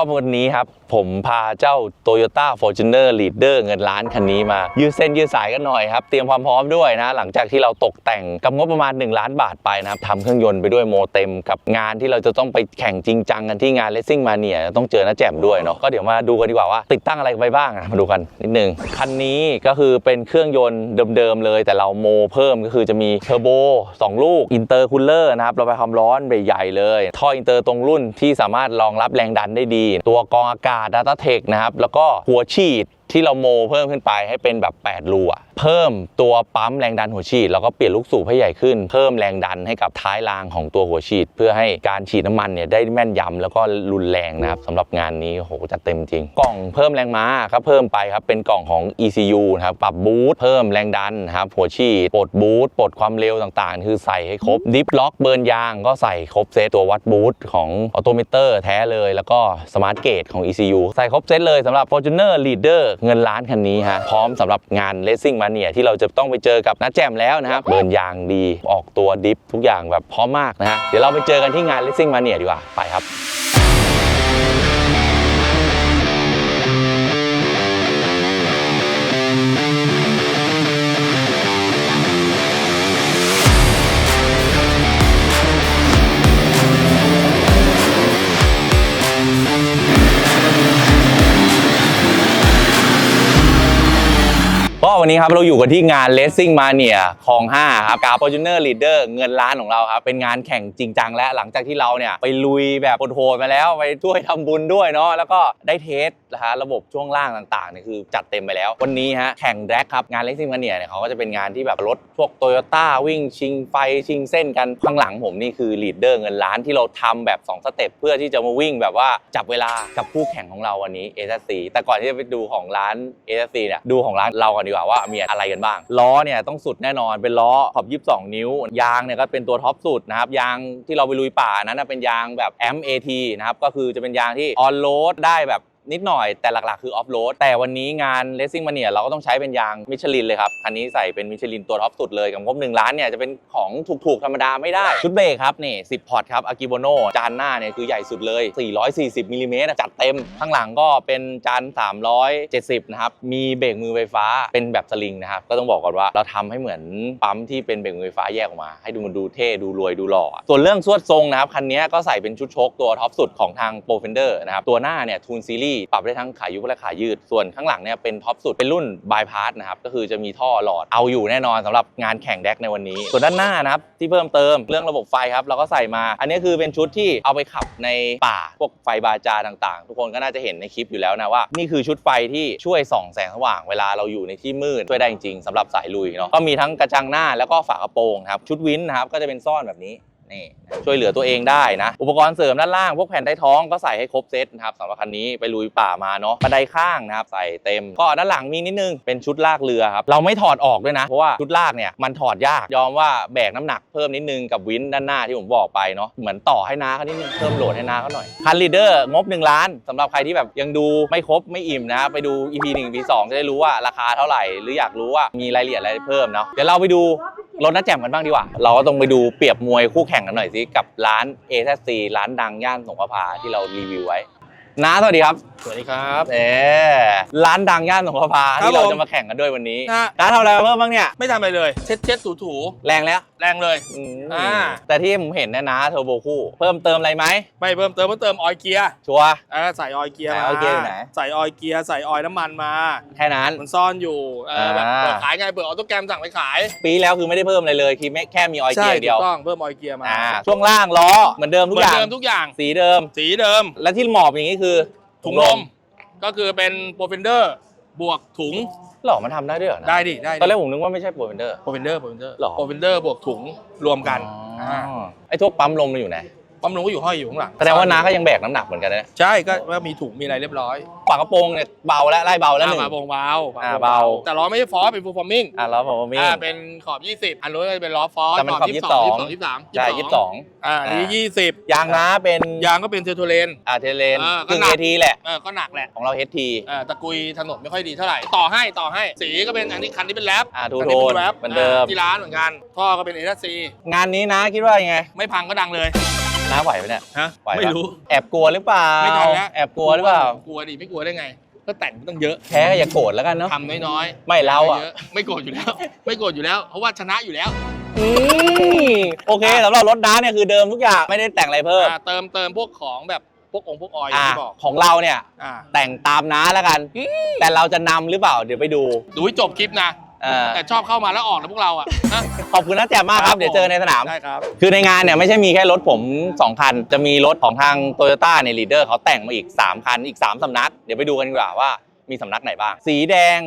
ก็วันนี้ครับ ผมพาเจ้า Toyota Fortuner Leader เงินล้านคันนี้มา ยืดเส้นยืดสายกันหน่อยครับ เตรียมความพร้อมด้วยนะ หลังจากที่เราตกแต่งกับงบประมาณ 1 ล้านบาทไปนะครับทำเครื่องยนต์ไปด้วยโมเต็มกับงานที่เราจะต้องไปแข่งจริงจังกันที่งาน Racing Mania ต้องเจอน้าแจ่มด้วยเนาะก็เดี๋ยวมาดูกันดีกว่าว่า ติดตั้งอะไรไปบ้างมาดูกันนิดนึงคันนี้ก็คือเป็นเครื่องยนต์เดิมๆเลย แต่เราโมเพิ่มก็คือจะมีเทอร์โบ2ลูกอินเตอร์คูลเลอร์นะครับระบายความร้อนใหญ่ๆเลยท่ออินเตอร์ตรงรุ่นที่สามารถรองรับแรงดันได้ดีตัวกองอากาศ Data Tech นะครับแล้วก็หัวฉีด ที่เราโมเพิ่มขึ้นไปให้เป็นแบบ 8 รูอะเพิ่มตัวปั๊มแรงดันหัวฉีด แล้วก็เปลี่ยนลูกสูบให้ใหญ่ขึ้น เพิ่มแรงดันให้กับท้ายรางของตัวหัวฉีด เพื่อให้การฉีดน้ำมันเนี่ยได้แม่นยำแล้วก็รุนแรงนะครับสำหรับงานนี้โหจะเต็มจริง กล่องเพิ่มแรงม้าก็เพิ่มไปครับเป็นกล่องของ ECU นะครับปรับบูทเพิ่มแรงดันครับหัวฉีดปลดบูทปลดความเร็วต่างๆ คือใส่ให้ครบดิฟล็อกเบิร์นยางก็ใส่ครบเซตตัววัดบูทของออโตมิเตอร์แท้เลย แล้วก็สมาร์ทเกตของ ECU ใส่ครบเซตเลยสำหรับ Fortuner Leader เงินล้านคันนี้ฮะพร้อมสำหรับงาน Racing Mania ที่เราจะต้องไปเจอกับน้าแจ่มแล้วนะครับเบิร์นยางดีออกตัวดิฟทุกอย่างแบบพร้อมมากนะฮะเดี๋ยวเราไปเจอกันที่งาน Racing Mania ดีกว่าไปครับ ก็วันนี้ครับเราอยู่กันที่งาน Racing Mania คลอง 5 ครับกับ Fortuner Leader เงินล้านของเราครับ เป็นงานแข่งจริงจังและหลังจากที่เราเนี่ย ไปลุยแบบโหดๆมาแล้ว ไปช่วยทำบุญด้วยเนาะแล้วก็ได้เทสนะฮะระบบช่วงล่างต่างๆเนี่ยคือจัดเต็มไปแล้ว วันนี้ฮะแข่งแดกคครับ งาน Racing Mania เนี่ยเขาก็จะเป็นงานที่แบบรถพวก Toyota วิ่งชิงไฟชิงเส้นกันข้างหลังผมนี่คือ Leader เงินล้านที่เราทำแบบ 2 สเต็ปเพื่อที่จะมาวิ่งแบบว่าจับเวลากับคู่แข่งของเราวันนี้ a อ c แต่ก่อนที่จะไปดูของร้าน a อ c เนี่ยดูของร้านเราก่อนดีกว่าว่ามีอะไรกันบ้าง ล้อเนี่ยต้องสุดแน่นอนเป็นล้อขอบ 22 นิ้ว ยางเนี่ยก็เป็นตัวท็อปสุดนะครับ ยางที่เราไปลุยป่านั้นเป็นยางแบบ MAT นะครับก็คือจะเป็นยางที่ออนโรดได้แบบ นิดหน่อยแต่หลักๆคือออฟโรดแต่วันนี้งาน Racing Mania เราก็ต้องใช้เป็นยางมิชลินเลยครับ คันนี้ใส่เป็นมิชลินตัวท็อปสุดเลยกับงบ1ล้านเนี่ยจะเป็นของถูกๆ ธรรมดาไม่ได้ ชุดเบรกครับนี่10 พอร์ตครับอากิโบโนจานหน้าเนี่ยคือใหญ่สุดเลย 440มิลลิเมตรจัดเต็ม ข้างหลังก็เป็นจาน 370 นะครับ มีเบรกมือไฟฟ้าเป็นแบบสลิงนะครับ ก็ต้องบอกก่อนว่าเราทำให้เหมือนปั๊มที่เป็นเบรกมือไฟฟ้าแยกออกมา ให้ดูมันดูเท่ดูรวยดูหล่อส่วนเรื่องสวดทรงนะครับคันนี้ก็ใส่เป็นชุดชคตัวท็อปสุดของทาง Pro Fender นะครับตัวหน้าเนี่ยทูนซีรีสปรับได้ทั้งขายุบและขายืด ส่วนข้างหลังเนี่ยเป็นท็อปสุดเป็นรุ่นบายพาสนะครับก็คือจะมีท่อหลอดเอาอยู่แน่นอนสำหรับงานแข่งแดกในวันนี้ ส่วนด้านหน้านะครับที่เพิ่มเติมเรื่องระบบไฟครับเราก็ใส่มา อันนี้คือเป็นชุดที่เอาไปขับในป่าพวกไฟบาจาต่างๆ ทุกคนก็น่าจะเห็นในคลิปอยู่แล้วนะว่า นี่คือชุดไฟที่ช่วยส่องแสงสว่างเวลาเราอยู่ในที่มืดช่วยได้จริงๆสำหรับสายลุยเนาะก็มีทั้งกระจังหน้าแล้วก็ฝากระโปรงครับชุดวินนะครับก็จะเป็นซ่อนแบบนี้ นี่ช่วยเหลือตัวเองได้นะ อุปกรณ์เสริมด้านล่าง พวกแผ่นใต้ท้องก็ใส่ให้ครบเซตนะครับสำหรับคันนี้ไปลุยป่ามาเนาะบันไดข้างนะครับใส่เต็ม ก็ด้านหลังมีนิดนึงเป็นชุดลากเรือครับเราไม่ถอดออกด้วยนะ เพราะว่าชุดลากเนี่ยมันถอดยากยอมว่าแบกน้ำหนักเพิ่มนิดนึงกับวินด้านหน้าที่ผมบอกไปเนาะเหมือนต่อให้น้าเขานิดนึงเพิ่มโหลดให้น้าเขาหน่อยคันลีดเดอร์งบ 1 ล้านสำหรับใครที่แบบยังดูไม่ครบไม่อิ่มนะไปดู EP 1 EP 2จะได้รู้ว่าราคาเท่าไหร่ หรืออยากรู้ว่ามีรายละเอียดอะไรเพิ่มเนาะเดี๋ยวเราไปดูรถน้าแจ่มกันบ้างดีกว่า เราก็ต้องไปดูเปรียบมวยคู่แข่งกันหน่อยสิกับร้าน a อ c ร้านดังย่านสงขลาที่เรารีวิวไว้น้าสวัสดีครับ สวัสดีครับ เออร้านดังย่านสงขลาครับที่เราผมจะมาแข่งกันด้วยวันนี้ฮะน้าทำอะไรมาเพิ่มบ้างเนี่ย ไม่ทำอะไรเลย เช็ดเช็ดถูถูแรงแล้ว แรงเลยอืมอ่าแต่ที่ผมเห็นเนะนะเทอร์โบคู่ เพิ่มเติมอะไรไหมไม่เพิ่มเติมเพิ่มเติมออยล์เกียร์ชัวร์ อ่าใส่ออยล์เกียร์ไหนมาออยล์เกียร์อยู่ไหน ใส่ออยล์เกียร์ใส่ออยล์น้ำมันมา แค่นั้น มันซ่อนอยู่เออแบบอ่า เปิดขายไงเปิดออโต้แกรมสั่งไปขายปีแล้วคือไม่ได้เพิ่มอะไรเลยคือแค่มีออยล์ใช่เกียร์ถูเดียวกต้องเพิ่มออยล์เกียร์มาอ่าช่วงล่างล้อเหมือนเดิมเหทุมืกอนอย่าง เดิมทุกอย่าง สีเดิม สีเดิม และที่หมอบอย่างนี้คือถุงลม ก็คือเป็นโปรเฟนเดอร์บวกถุง หรอมันทำได้ด้วยเหรอนะได้ดิได้ตอนแรกผมนึกว่าไม่ใช่โปรเฟนเดอร์ โปรเฟนเดอร์โปรเฟนเดอร์หรอ โปรเฟนเดอร์บวกถุงรวมกัน อ๋อไอ้พวกปั๊มลมมันอยู่ไหน ปั๊มลงก็อยู่ห้อยอยู่ข้างหลังแสดงว่าน้าก็ยังแบกน้ำหนักเหมือนกันนะใช่ก็ว่ามีถุงมีอะไรเรียบร้อยฝากระโปรงเนี่ยเบาแล้วไล่เบาแล้วหนึ่ง อ่ามาบงเบาอ่าเบา แต่ล้อไม่ใช่ฟอสเป็นฟูลฟอร์มิ่งอะแล้วผมว่ามี อ่าเป็นขอบ 20 อันนู้นก็จะเป็นล้อฟอสแต่มันขอบ22 22 22 23ใช่ยี่สิบสอง อ่าอันนี้20ยางน้าเป็นยางก็เป็นเทอร์โทเลน อ่าเทเลนอ่าก็กึ่งหนัเอกทีแหละ เออก็หนักแหละของเราเฮดทีเออตะกุยถนนไม่ค่อยดีเท่าไหร่ต่อให้ต่อให้สีก็เป็นอันนี้คันนี้เป็นแรปอ่าทูคัโทนเป็นแรปเหมือนเดิมที่ร้านเหมือนกันท่อก็เป็นเอ s ซีงานนี้นะคิดว่ายังไง ไม่พังก็ดังเลย น้าไหวไหมเนี่ยฮะไหวปะไม่รู้ แอบกลัวหรือเปล่าไม่ทันแล้วแอบกลัวหรือเปล่า กลัวดิไม่กลัวได้ไง ก็แต่งตั้งเยอะแพ้ก็อย่าโกรธแล้วกันเนาะทำน้อยๆไม่เราอะยไม่โกรธอยู่แล้ว ไม่โกรธอยู่แล้ว เพราะว่าชนะอยู่แล้วอืมโอเคสำหรับรถน้าเนี่ยคือเดิมทุกอย่างไม่ได้แต่งอะไรเพิ่มอ่าเติมเติมพวกของแบบพวกองค์พวกออยอย่างอ่าที่บอกของเราเนี่ย อ่าแต่งตามน้าแล้วกัน แต่เราจะนำหรือเปล่าเดี๋ยวไปดู ดูให้จบคลิปนะ เออแต่ชอบเข้ามาแล้วออกนะพวกเราอะนะขอบคุณนะแจ่มมากครับ เดี๋ยวเจอในสนาม ได้ครับ คือในงานเนี่ยไม่ใช่มีแค่รถผม 2 คัน จะมีรถของทางโตโยต้าเนี่ยลีดเดอร์เขาแต่งมาอีก 3 คัน อีก 3สำนัก เดี๋ยวไปดูกันดีกว่าว่ามีสำนักไหนบ้าง สีแดง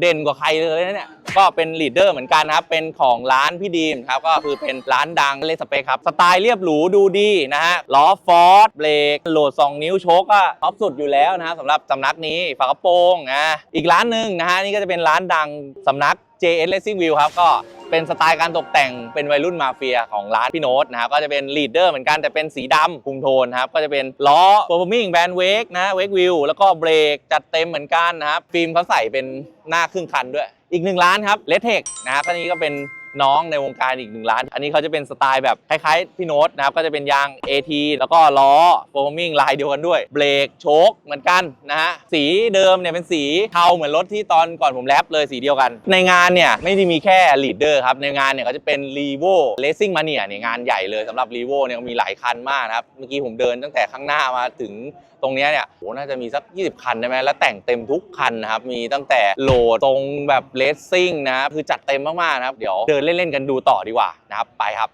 เด่นกว่าใครเลยนะเนี่ย ก็เป็นลีดเดอร์เหมือนกันครับ เป็นของร้านพี่ดีมครับ ก็คือเป็นร้านดังเลสเปคครับ สไตล์เรียบหรูดูดีนะฮะ ล้อฟอร์ดเบรกโหลด 2 นิ้วโชกก็ท็อปสุดอยู่แล้วนะฮะสำหรับสำนักนี้ ฝากระโปรงนะอีกร้านหนึ่งนะฮะนี่ก็จะเป็นร้านดังสำนัก JS Racing View ครับก็เป็นสไตล์การตกแต่งเป็นวัยรุ่นมาเฟียของร้านพี่โน้ตนะครับก็จะเป็นลีดเดอร์เหมือนกันแต่เป็นสีดำคุมโทนครับก็จะเป็นล้อ performing band wake นะ wake wheel แล้วก็เบรกจัดเต็มเหมือนกันนะครับฟิล์มเขาใส่เป็นหน้าครึ่งคันด้วย อีกหนึ่งร้านครับ l e t e c นะครับนี้ก็เป็น น้องในวงการอีกหนึ่งร้าน อันนี้เขาจะเป็นสไตล์แบบคล้ายๆพี่โน้ตนะครับ ก็จะเป็นยาง AT แล้วก็ล้อ performing ลายเดียวกันด้วย เบรกโชคเหมือนกันนะฮะ สีเดิมเนี่ยเป็นสีเทาเหมือนรถที่ตอนก่อนผมแรปเลยสีเดียวกัน ในงานเนี่ยไม่ได้มีแค่ leader ครับ ในงานเนี่ยก็จะเป็น r e v o Racing Mania เนี่ยงานใหญ่เลยสำหรับ r e v o เนี่ยมีหลายคันมากนะครับ เมื่อกี้ผมเดินตั้งแต่ข้างหน้ามาถึงตรงเนี้ยเนี่ยโหน่าจะมีสัก 20 คันได้ไหมแล้วแต่งเต็มทุกคันนะครับ มีตั้งแต่โหลดตรงแบบเลสซิ่งนะ คือจัดเต็มมากๆนะครับ เดี๋ยวเดินเล่นๆกันดูต่อดีกว่านะครับไปครับ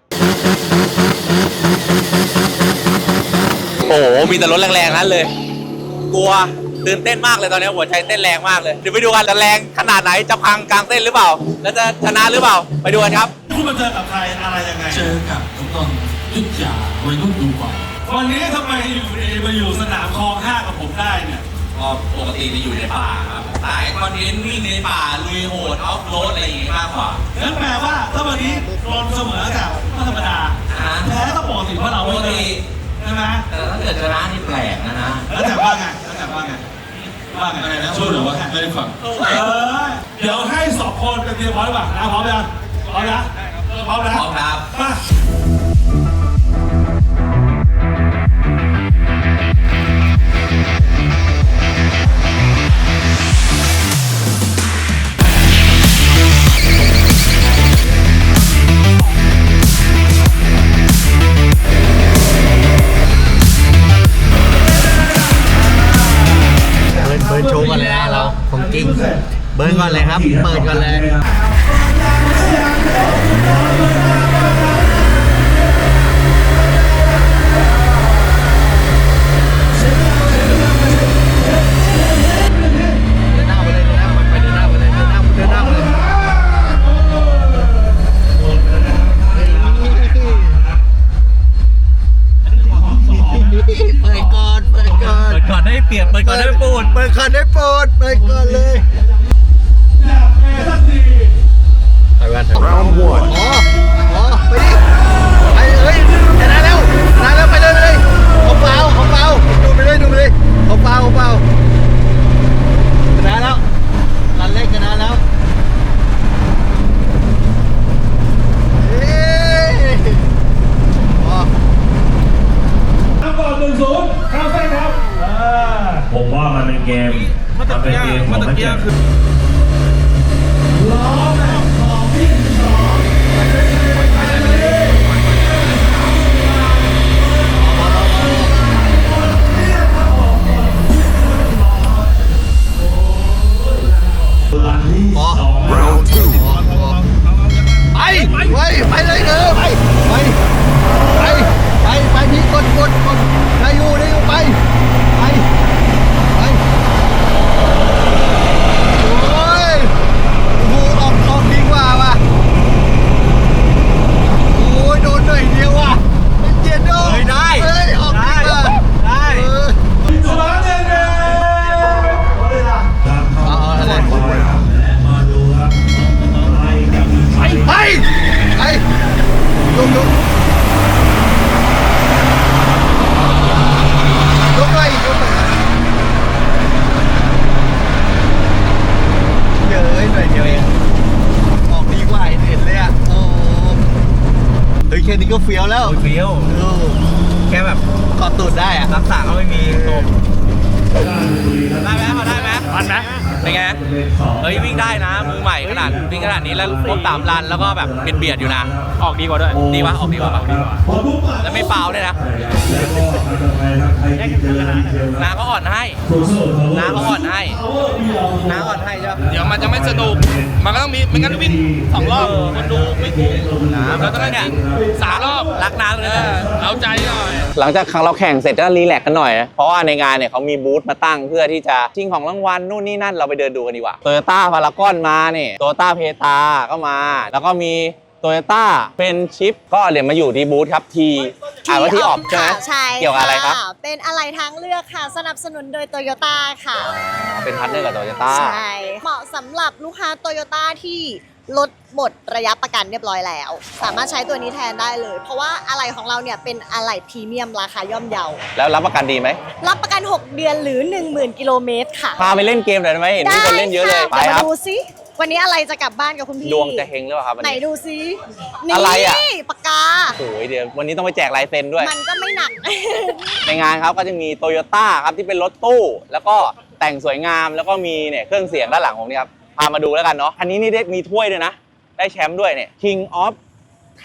โอ้โหมีแต่รถแรงๆนั้นเลยกลัวตื่นเต้นมากเลยตอนนี้หัวใจเต้นแรงมากเลยเดี๋ยวไปดูกันจะแรงขนาดไหนจะพังกลางเต้นหรือเปล่า แล้วจะชนะหรือเปล่า ไปดูกันครับคุณมาเจอกับใครอะไรยังไง เจอกับทุกคนยุทธยาวัยรุ่นดูก่อนวันนี้ทำไมอยู่ดีมาอยู่สนามคลองห้ากับผมได้เนี่ยก็ปกติจะอยู่ในป่าครับสายคอนเทนต์วิ่งในป่าลุยโหดออฟโรดอะไรอย่างงี้มากกว่า ไม่ได้ฟังเออ เดี๋ยวให้สองคนเป็นเตรียมพร้อมหรือเปล่านะพร้อมยังพร้อมนะเออพร้อมนะพร้อมครับ มา อนเลยครับ เปิดก่อนเลยเดินหน้าไปเลยเดินหน้าไปเดินหน้าไปเลยเดินหน้าเดินหน้าไปเลยเปิดก่อนเปิดก่อนเปิดก่อนได้เปรียบเปิดก่อนได้ปูดเปิดก่อนได้ปรดเปิดก่อนเลย กันเถอะ round one อ๋อ อันที่อ๋อสอง round two ไปไปไปเลยเออไปไปไปไปไปพี่กดกดกดได้อยู่ได้อยู่ไปไปไปโอ้ยโอ้โหออกออกดีกว่าว่ะโอ้ยโดนหน่อยเดียวว่ะเป็นเจ็ดโดเฮ้ยได้เฮ้ยออกดีกว่าได้ เสมอหนึ่งหนึ่ง การเข้า เอาเอาอะไร และมาดูครับไปกับ ไปไปไปลุกลุกลุกไปลุกไปเยอะหน่อยเดียวเองออกดีกว่า เห็นเลยอะโอ้เฮ้ยแค่นี้ก็เฟี้ยวแล้ว เฟี้ยว เออ แค่ อดตูดได้อะรักษาก็ไม่มีโต ได้ไหมพอได้ไหมมันไหม เป็นไงเฮ้ยวิ่งได้นะมือใหม่ขนาดวิ่งขนาดนี้แล้วครบสามรันแล้วก็แบบเบียดเบียดๆอยู่นะออกดีกว่าด้วยดีปะออกดีกว่าปะแล้วไม่เปล่าด้วยนะน้าก็อ่อนให้น้าก็อ่อนให้น้าอ่อนให้ใช่ปะเดี๋ยวมันจะไม่สนุกมันก็ต้องมีไม่งั้นวิ่งสองรอบคนดูไม่คุ้มเราต้องได้วิ่งสามรอบรักน้าเลยเอนะอเอาใจหน่อยหลังจากครั้งเราแข่งเสร็จก็รีแลกซ์กันหน่อยนะเพราะว่าในงานเนี่ยเขามีบูธมาตั้งเพื่อที่จะชิงของรางวัลนู่นนี่นั่นเราไปเดินดูกันดีกว่าโตโยต้าพารากอนมาเนี่ยโตโยต้าเพตาก็มา แล้วก็มีโตโยต้าเป็นชิปก็เดี๋ยวมาอยู่ที่บูธครับทีอ่านว่าที่ออกใช่ไหมค่ะใช่เกี่ยวกับอะไรครับะเป็นอะไรทางเลือกค่ะ สนับสนุนโดยโตโยต้าค่ะ เป็นพาร์ทเนอร์กับโตโยต้าใช่เหมาะสำหรับลูกค้าโตโยต้าที่ ลดหมดระยะประกันเรียบร้อยแล้ว สามารถใช้ตัวนี้แทนได้เลย เพราะว่าอะไหล่ของเราเนี่ยเป็นอะไหล่พรีเมียมราคาย่อมเยา แล้วรับประกันดีไหม รับประกัน 6 เดือนหรือ 10,000 กิโลเมตรค่ะพาไปเล่นเกมหน่อยได้ไหมเห็นมีคนเล่นเยอะเลยได้ไปค่ะครับมาดูซิวันนี้อะไรจะกลับบ้านกับคุณพี่ดวงจะเฮงหรือเปล่าครับวันไหนนี้ ดูซิอะไรอะนี่ปากกา โอ้ยเดี๋ยววันนี้ต้องไปแจกลายเซ็นด้วย มันก็ไม่หนัก ในงานครับก็จะมีโตโยต้าครับที่เป็นรถตู้ แล้วก็แต่งสวยงามแล้วก็มีเนี่ยเครื่องเสียงด้านหลังผมนี่ครับ พามาดูแล้วกันเนาะคันนี้นี่ได้มีถ้วยด้วยนะ ได้แชมป์ด้วยเนี่ย King of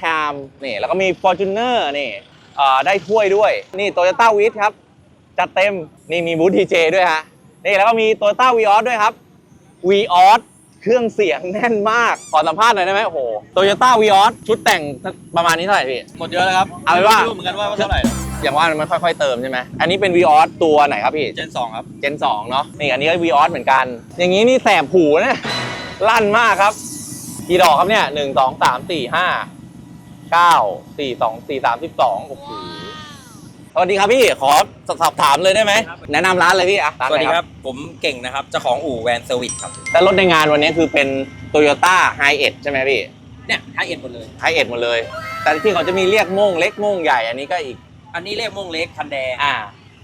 Time นี่แล้วก็มี Fortuner นี่เอ่อได้ถ้วยด้วย นี่ Toyota w i t ครับ จัดเต็ม นี่มีบูธดีเจด้วยฮะ นี่แล้วก็มี Toyota v ีออด้วยครับ v ีออเครื่องเสียงแน่นมาก ขอสัมภาษณ์หน่อยได้ไหมโอ้โห Toyota v ีออชุดแต่งประมาณนี้เท่าไหร่พี่ หมดเยอะแล้วครับ เอาเป็นว่าไม่รู้เหมือนกันว่าเท่าไหร่ อย่างว่ามันค่อยๆเติมใช่ไหมอันนี้เป็น v ีออตัวไหนครับพี่เจนสองครับเจน2เนาะนี่อันนี้ก็ v ีออเหมือนกัน อย่างนี้นี่แสบหูนะลั่นมากครับกี่ดอกครับเนี่ยหนึ่งสองสามสี่ห้าเก้าสี่สองสี่สามสิบสองโอ้โหสวัสดีครับพี่ขอสอบถามเลยได้ไหมแนะนำร้านเลยพี่อะานสวัสดีไหนครับผมเก่งนะครับเจ้าของอู่แวนเซอร์วิสครับแต่รถในงานวันนี้คือเป็น Toyota Hi 1ใช่ไหมพี่เนี่ยให้เอ็ดหมดเลย Hi 1หมดเลย แต่ที่เขาจะมีเรียกโม่งเล็กโม่งใหญ่อันนี้ก็อีก อันนี้เรียกโม่งเล็กคันแดง อ่า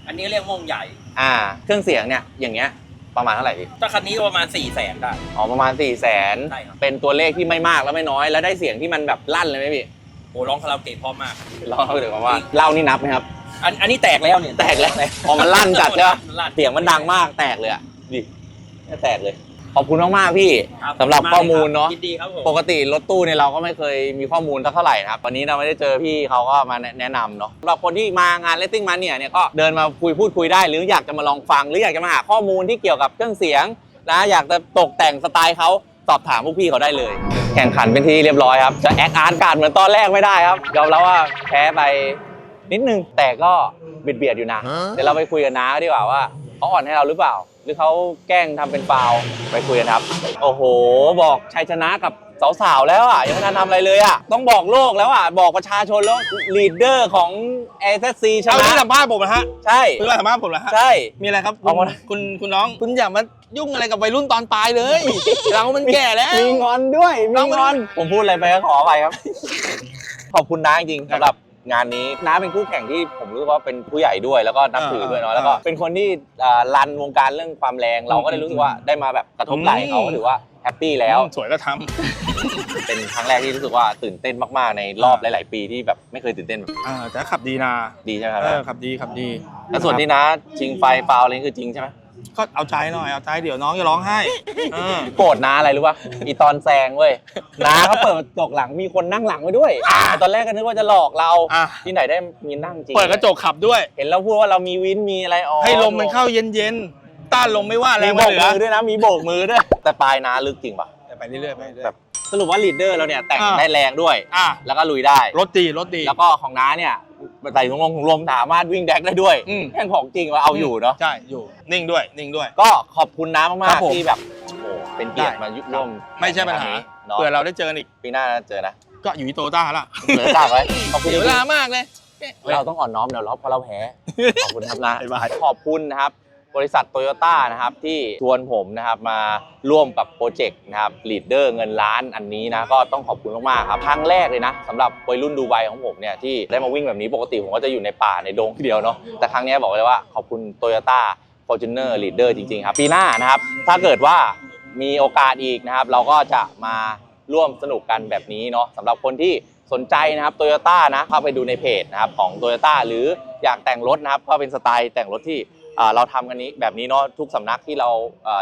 อันนี้เรียกโม่งใหญ่ อ่า เครื่องเสียงเนี่ย อย่างเงี้ย ประมาณเท่าไหร่พี่ถ้าคันนี้ก็ประมาณ4ี่แสนได้ อ๋อ ประมาณ4ี่แสนใช่ครับ เป็นตัวเลขที่ไม่มากแล้วไม่น้อย แล้วได้เสียงที่มันแบบลั่นเลยไหมพี่ โอ้ร้องคาราโอเกะเพราะมาก ลองเขาเดี๋ยวว่าเล่านี่นับไหมครับ อันอันนี้แตกแล้วเนี่ยแตกแล้วพอมันลั่นจัดใช่ปะมันลั่นเสียงมันดังมาก แตกเลยอะดิแตกเลย ขอบคุณมากๆพี่ครับสำหรับข้อมูลเนาะยินดีครับผมปกติรถตู้เนี่ยเราก็ไม่เคยมีข้อมูลสักเท่าไหร่นะครับวันนี้เราไม่ได้เจอพี่เขาก็มาแนะนำเนาะสำหรับคนที่มางานเลสซิ่งมาเนี่ยเนี่ยก็เดินมาคุยพูดคุยได้ หรืออยากจะมาลองฟัง หรืออยากจะมาหาข้อมูลที่เกี่ยวกับเครื่องเสียงนะอยากจะตกแต่งสไตล์เขาสอบถามพวกพี่เขาได้เลย แข่งขันเป็นที่เรียบร้อยครับจะแอคอาร์ตการ์ดเหมือนตอนแรกไม่ได้ครับยอมรับว่าแพ้ไปนิดนึงแต่ก็เบียดเบียดๆอยู่นะเดี๋ยวเราไปคุยกันน้าดีกว่าว่า เขาอ่อนให้เราหรือเปล่า หรือเขาแกล้งทำเป็นฟาวล์ไปคุยกันครับ โอ้โห บอกชัยชนะกับสาวๆแล้วอะยังไม่ทันทำอะไรเลยอะต้องบอกโลกแล้วอะบอกประชาชนแล้วลีดเดอร์ของ a อ c ชเอาที่นะสัมภาษณ์ผมนะฮะใช่ คุณมาสัมภาษณ์ผมนะฮะใช่ มีอะไรครับเอามาคุณคุณคุณน้องคุณอย่ามายุ่งอะไรกับวัยรุ่นตอนปลายเลย เรามันแก่แล้วมีงอนด้วยมีน้องมันงอน ผมพูดอะไรไปก็ขอไปครับ ขอบคุณน้าจริงๆสำหรับ งานนี้น้าเป็นคู่แข่งที่ผมรู้สึกว่าเป็นผู้ใหญ่ด้วยแล้วก็นับถือด้วยเนาะแล้วก็เป็นคนที่อ่ารันวงการเรื่องความแรงเราก็ได้รู้สึกว่าได้มาแบบกระทบไหล่เขาก็ถือว่าแฮปปี้แล้ว สวยก็ทเป็นครั้งแรกที่รู้สึกว่าตื่นเต้นมากๆในรอบหลาย ๆ ปีที่แบบไม่เคยตื่นเต้นแบบนี้ำอ่าแต่ขับดีนะดีใช่ไหมครับเออขับดีขับดีแล้วส่วนที่น้าชิงไฟฟาวอะไรนี่คือจริงใช่ไหม ก็เอาใจหน่อยเอาใจเดี๋ยวน้องจะร้องไห้เออโกรธน้าอะไรรู้ป่ะ อีตอนแซงเว้ย น้าเขาเปิดกระจกหลังมีคนนั่งหลังไว้ด้วย ตอนแรกก็นึกว่าจะหลอกเรา อะ ที่ไหนได้มีนั่งจริงเปิดกระจกขับด้วย เห็นแล้วพูดว่าเรามีวินมีอะไรอ๋อให้ลมมันเข้าเย็นๆ ต้านลมไม่ว่าแรมีงโบมันกเหลือมือด้วยนะ มีโบกมือด้วย แต่ปลายน้าลึกจริงป่ะไปเรื่อยๆไปเรื่อยๆแบบ สรุปว่าลีดเดอร์เราเนี่ยแต่งอ่า ได้แรงด้วยอะแล้วก็ลุยได้ รถดีรถดี แล้วก็ของน้าเนี่ย ใส่ถุงลมถุงลมสามารถวิ่งแดกได้ด้วยอืม แม่งของจริงว่าเอาอยู่เนาะใช่อยู่นิ่งด้วยนิ่งด้วย ก็ขอบคุณน้ามากครับผมๆที่แบบโอ้โหเป็นเกียรติมายุร่วมไม่ใช่ปัญหา เนาะเผื่อเราได้เจอกันอีก ปีหน้าเจอนะก็อยู่ที่โตต้าละเหลือตากไว้ขอบคุณเสีจยเวริงลามากเลยๆเราต้องอ่อนน้อมเดี๋ยวเราเพราะเราแพ้ขอบคุณครับนะบ๊ายบาย ขอบคุณนะครับ บริษัทโตโยต้านะครับที่ชวนผมนะครับมาร่วมกับโปรเจกต์นะครับลีดเดอร์เงินล้านอันนี้นะก็ต้องขอบคุณมากๆครับครั้งแรกเลยนะสำหรับวัยรุ่นดูไบของผมเนี่ยที่ได้มาวิ่งแบบนี้ปกติผมก็จะอยู่ในป่าในดงทีเดียวเนาะแต่ครั้งนี้บอกเลยว่าขอบคุณโตโยต้า Fortuner Leader จริงๆครับปีหน้านะครับถ้าเกิดว่ามีโอกาสอีกนะครับ เราก็จะมาร่วมสนุกกันแบบนี้เนาะสำหรับคนที่สนใจนะครับโตโยต้านะเข้าไปดูในเพจนะครับของโตโยต้าหรืออยากแต่งรถนะครับก็เป็นสไตล์แต่งรถที่ เราทำกันนี้แบบนี้เนาะทุกสำนักที่เรา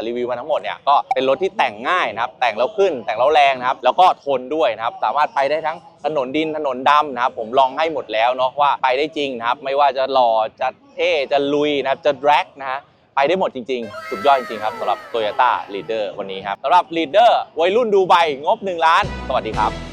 รีวิวมาทั้งหมดเนี่ยก็เป็นรถที่แต่งง่ายนะครับแต่งแล้วขึ้นแต่งแล้วแรงนะครับแล้วก็ทนด้วยนะครับสามารถไปได้ทั้งถนนดินถนนดำนะครับผมลองให้หมดแล้วเนาะว่าไปได้จริงนะครับไม่ว่าจะหล่อจะเท่จะลุยนะครับจะแดร็กนะฮะไปได้หมดจริงๆ สุดยอดจริงๆครับสำหรับ Toyota Leader วันนี้ครับสำหรับ Leader วัยรุ่นดูไบงบ 1 ล้าน สวัสดีครับ